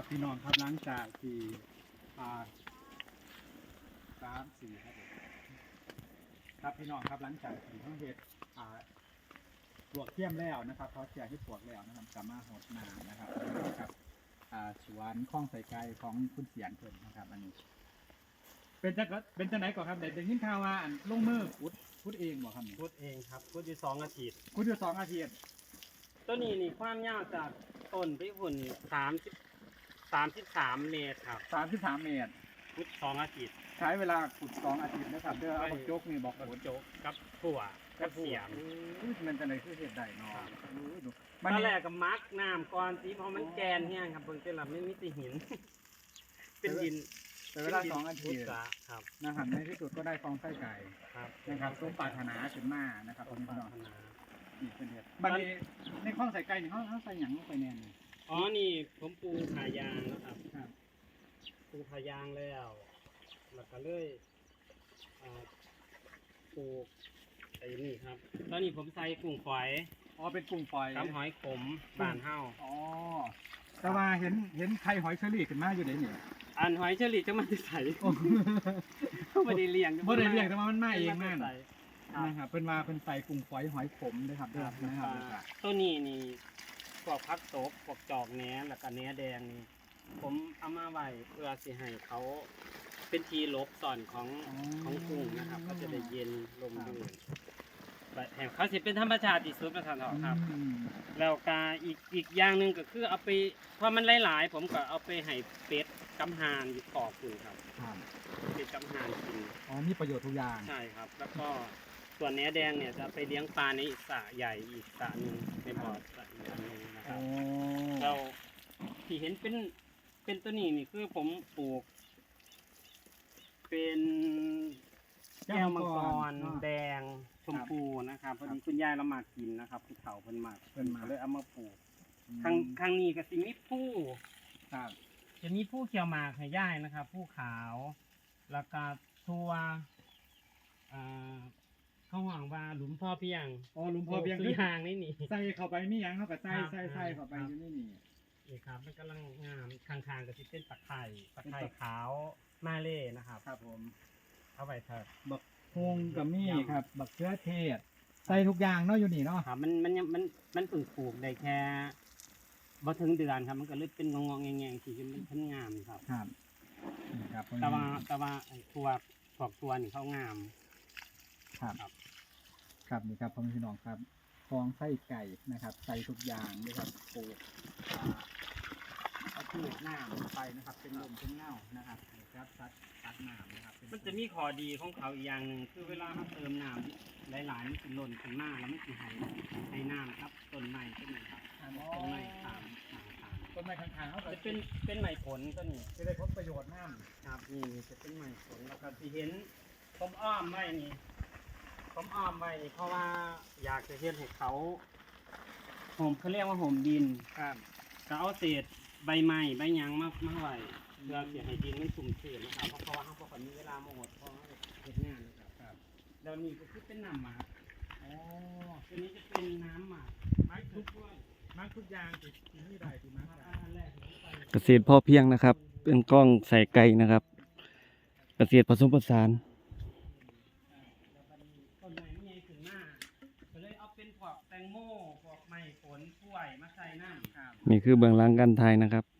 ครับพี่น้องครับหลังจากที่อ่าสามสี่ครับผมครับพี่น้องครับหลังจากที่เขาเฮ็ดอ่าปลวกเทียมแล้วนะครับเขาเสียให้ปลวกแล้วนะครับสามารถหดน้ำนะครับกับอ่าสวนข้องใส่ไก่ของคุณเสียนเพิ่นนะครับ อันนี้ เป็นจะเป็นจะไหนก่อนครับเดี๋ยวได้ยินข่าวว่าอันลงมือพุดพุดเองบ่ครับนี่พูดเองครับพูดอยู่สองอาทิตย์พุดอยู่สองอาทิตย์ต้นนี้นี่ความยาวจากต้นไปหุ่นสามสิบ สามสิบสามเมตรครับสามสิบสามเมตร พุดสองอาทิตย์ใช้เวลาขุดสองอาทิตย์นะครับเด้อเอาบักจกนี่บอกกับขุดโจ๊กกับถั่วกับเสียมอุ้ยมันจะไหนคือเห็ดได้เนาะครับอุ้ยดูตอนแรกก็มักน้ำก่อนสีพอมันแกนเฮี้ยงครับเบิ่งเจลับไม่มีแติหิน เป็นดินแต่เวลาสองอาทิตย์พุทธะครับนะครับในที่สุดก็ได้ฟองไส้ไก่ครับนะครับสมปรารถนาขึ้นมานะครับต้พี่นปราน้องรถนานี่เป็นเห็ดบัดนี้ในข้องใส่ไก่นี่เขาเขาใส่หยังลงไปแน่นี่ อ๋อ นี่ผมปลูกขายางแล้วครับ ครับปลูกขายางแล้ว แล้วก็เลยอ่าปลูกไอ้นี่ครับ ตอนนี้ผมใส่กุ้งฝอยอ๋อเป็นกุ้งฝอยกับหอยขมบ้านเฮาอ๋อแต่ว่าเห็นเห็นไข่หอยเชอรี่ขึ้นมาอยู่เดี๋ยวนี้อันหอยเชอรี่จะมาที่ใส่เขาไม่ได้เลี้ยงบ่ได้เรียกแต่ว่ามันมาเองนั่นใส่ครับนะครับเป็นว่าเป็นใส่กุ้งฝอยหอยขมนะครับเด้อนะครับอ่าตัวนี้นี่ พวกพักตบพวกจอกแหนแล้วก็แหนแดงนี่ผมเอามาไว้เพื่อสิให้เขาเป็นทีหลบซ่อนของของกุ้งนะครับเขาจะได้เย็นลมลื่นแบบแห่เขาสิเป็นธรรมชาติที่สุดประทานออกครับอืมแล้วก็อีกอีกอย่างหนึ่งก็คือเอาไปพอมันหลายๆ ผมก็เอาไปให้เป็ดกำหานอยู่ขอบคุณครับครับเป็ดกำหานกินอ๋อมีประโยชน์ทุกอย่างใช่ครับ แล้วก็ ส่วนเนื้อแดงเนี่ยจะไปเลี้ยงปลาในอีกสระใหญ่อีกสระหนึ่งในบ่อสระอีกอันหนึงนะคโอ้รับ เราที่เห็นเป็นเป็นตัวนี้นี่คือผมปลูก เป็นแก้วมังกรเนาะ แดงชมพูนะครับพอดีคุณยายเรามากินนะครับผู้เฒ่าเพิ่นมากเพิ่นมาเลยเอามาปลูกข้างข้างนี้ก็สิมีผู้ ครับ จะมีผู้เขียวหมากให้ย่ายนะครับ ผู้ขาว แล้วก็ทัวอ่า เข้าหวังว่าหลุมพ่อเพียงอ๋อหลุมพอเพียงปลูคืกอทางนี่นี่ ใส่เข้าไปมีหยังเขาก็ใส่ครับใส่ใส่เข้าไปครับ อยู่นี่นี่ นี่ครับ มันกำลังงามข้างๆก็จะเป็นตะไคร่ตะไคร่ขาวมาเล่นะครับ ครับผมเอาไปเถอะ บักฮวงกับมีครับ บักเขือเทศใส่ทุกอย่างเนาะอยู่นี่เนาะครับมันมันยังมันมันเพิ่งปลูกได้แค่บ่ถึงเดือนครับ มันก็เลยเป็นงองๆแงงๆที่มันเพิ่นงามครับ ครับนี่ครับแต่ว่าแต่ว่าไอ้ตัวพวกตัวนี่เขางาม ครับ ครับ ครับนี่ครับพ่อแม่พี่น้องครับฟองไส้ไก่นะครับ ใส่ทุกอย่างด้วยครับปลูกอ่าเอาปลูกน้ำไปนะครับ เป็นลมเป็นเงานะครับครับซัดซัดน้ำนะครับเป็มันจะมีข้อดีของเขาอีกอย่างหนึ่งคือเวลาเขาเติมน้ำหลายๆมันจะหล่นขึ้นมาแล้วมันจะให้ให้น้ำครับต้นไม้ต้นนี้ครับอ๋อต้นไม้ตามทางทางต้นไม้ข้างๆเขาก็จะเป็นเป็นไม้ผลต้นนี้จะได้ผลประโยชน์น้ำครับนี่จะเป็นไม้ผลแล้วก็ที่เห็นผมอ้อมไว้นี่ ผมอ้อมไว้นี่เพราะว่าอยากจะเห็นให้เขาห่มเขาเรียกว่าห่มดินครับก็เอาเศษใบไม้ใบหยางมามาไว้เพื่อเสียให้ดินมันชุ่มชื้นนะครับเพราะเพราะว่าเขาบอกว่ามีเวลามาหดเพราะว่าเฮ็ดงานนะครับครับแล้วนี่ก็คือเป็นน้ำหมากอ๋อตัวนี้จะเป็นน้ำหมากไม้ทุกไม้ทุกอย่างที่ที่นี่ได้ที่มาอันแรกที่ไปเกษตรพอเพียงนะครับ เป็นกล้องใส่ไก่นะครับ เกษตรผสมผสาน แล้วมันต้นไม้มันใหญ่ขึ้นมาก็เลยเอาเป็นพวกแตงโมพวก ไม้ผลกล้วยมาใส่น้ำครับ นี่คือเบื้องหลังการถ่ายนะครับมีคุณค่าทางอาหารหลายนะครับ